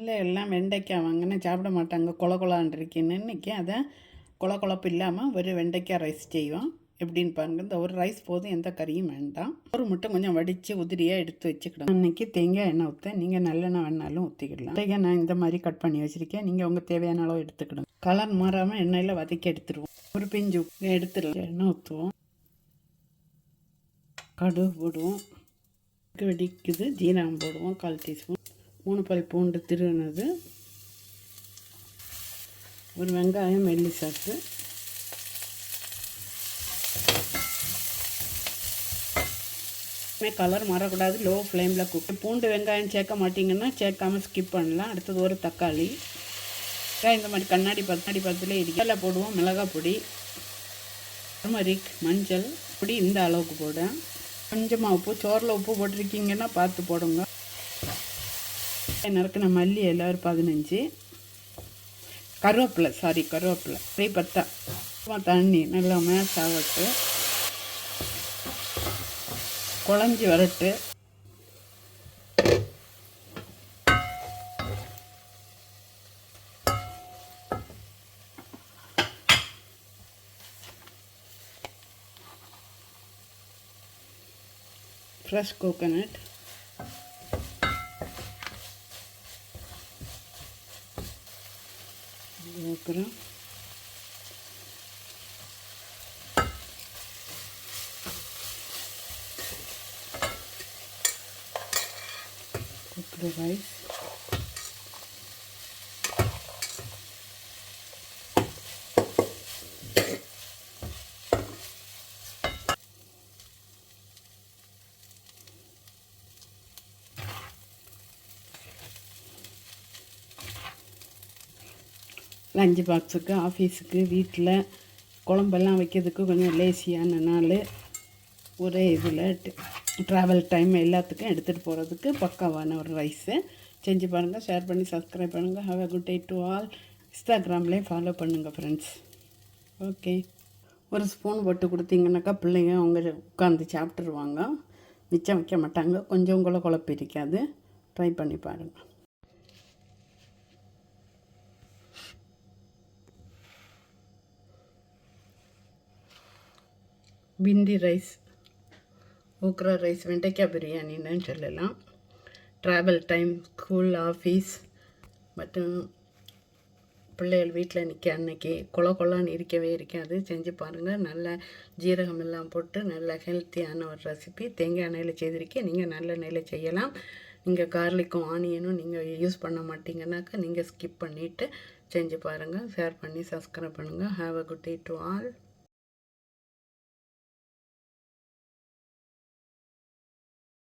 இல்லை எல்லாம் வெண்டைக்காய் வாங்கினா சாப்பிட மாட்டாங்க. கொல கொலான் இருக்கேன்னு இன்றைக்கி அதை கொல கொழப்பு இல்லாமல் ஒரு வெண்டைக்காய் ரைஸ் செய்வோம். எப்படின்னு பாருங்கள் இந்த ஒரு ரைஸ் போதும் எந்த கறியும் வேண்டாம். ஒரு முட்டை கொஞ்சம் வடித்து உதிரியாக எடுத்து வச்சுக்கிடும் இன்றைக்கி தேங்காய் எண்ணெய் ஊற்ற நீங்கள் நல்லெண்ணெய் வேணாலும் ஊற்றிக்கிடலாம் தேங்காய் நான் இந்த மாதிரி கட் பண்ணி வச்சுருக்கேன். நீங்கள் உங்கள் தேவையான அளவு எடுத்துக்கிடுங்க. கலர் மாறாமல் எண்ணெயில் வதக்கி எடுத்துருவோம். ஒரு பிஞ்சு எடுத்துடலாம் எண்ணெய் ஊற்றுவோம் கடுகு போடுவோம். வெடிக்குது. ஜீரகம் போடுவோம். கால் டீஸ்பூன். மூணு பல் பூண்டு திருவினது ஒரு வெங்காயம் மெல்லி சாத்து. கலர் மாறக்கூடாது. லோ ஃப்ளேமில் குக் பூண்டு வெங்காயம் சேர்க்க மாட்டிங்கன்னா சேர்க்காமல் ஸ்கிப் பண்ணலாம். அடுத்தது ஒரு தக்காளி. இந்த மாதிரி கண்ணாடி கண்ணாடி பக்கத்தில் இடிக்கல போடுவோம் மிளகாய் பொடி டர்மரிக் மஞ்சள் பொடி இந்த அளவுக்கு போடுறேன். கொஞ்சமாக உப்பு சோறில் உப்பு போட்டிருக்கீங்கன்னா பார்த்து போடுங்க. நறுக்கின மல்லி எல்லாம் ஒரு பதினஞ்சு. கருவேப்பிலை சாரி கருவேப்பிலை. கறி பத்தா. தண்ணி நல்லா மேஸ் ஆகட்டு குழஞ்சி வரட்டு. Fresh coconut açúcar. Outra vez. Lunch பாக்ஸுக்கு ஆஃபீஸுக்கு வீட்டில் குழம்பெல்லாம் வைக்கிறதுக்கு கொஞ்சம் லேசியான நாள். ஒரே இதில் ட்ராவல் டைம் எல்லாத்துக்கும் எடுத்துகிட்டு போகிறதுக்கு பக்காவான ஒரு ரைஸு செஞ்சு பாருங்கள் ஷேர் பண்ணி சப்ஸ்கிரைப் பண்ணுங்கள் have a good day to all இன்ஸ்டாகிராம்லேயும் follow பண்ணுங்கள் ஃப்ரெண்ட்ஸ் ஓகே ஒரு ஸ்பூன் போட்டு கொடுத்தீங்கன்னாக்கா பிள்ளைங்க அவங்க உட்காந்து சாப்பிட்ருவாங்க மிச்சம் வைக்க மாட்டாங்க. கொஞ்சம் கூட குழப்பம் இருக்காது. ட்ரை பண்ணி பாருங்கள் பிந்தி ரைஸ் ஓக்ரா ரைஸ் வெண்டைக்காய் பிரியாணின்னு சொல்லலாம். ட்ராவல் டைம் ஸ்கூல் ஆஃபீஸ் மற்றும் பிள்ளைகள் வீட்டில் நிற்க அன்னைக்கு கொல கொலான்னு இருக்கவே இருக்காது. செஞ்சு பாருங்கள் நல்ல ஜீரகம் எல்லாம் போட்டு நல்ல ஹெல்த்தியான ஒரு ரெசிபி தேங்காய் எண்ணெயில் செய்திருக்கேன். நீங்கள் நல்ல எண்ணெயில் செய்யலாம். நீங்கள் கார்லிக்கும் ஆனியனும் நீங்கள் யூஸ் பண்ண மாட்டீங்கன்னாக்கா நீங்கள் ஸ்கிப் பண்ணிவிட்டு செஞ்சு பாருங்கள் ஷேர் பண்ணி சப்ஸ்கிரைப் பண்ணுங்கள் have a good day to all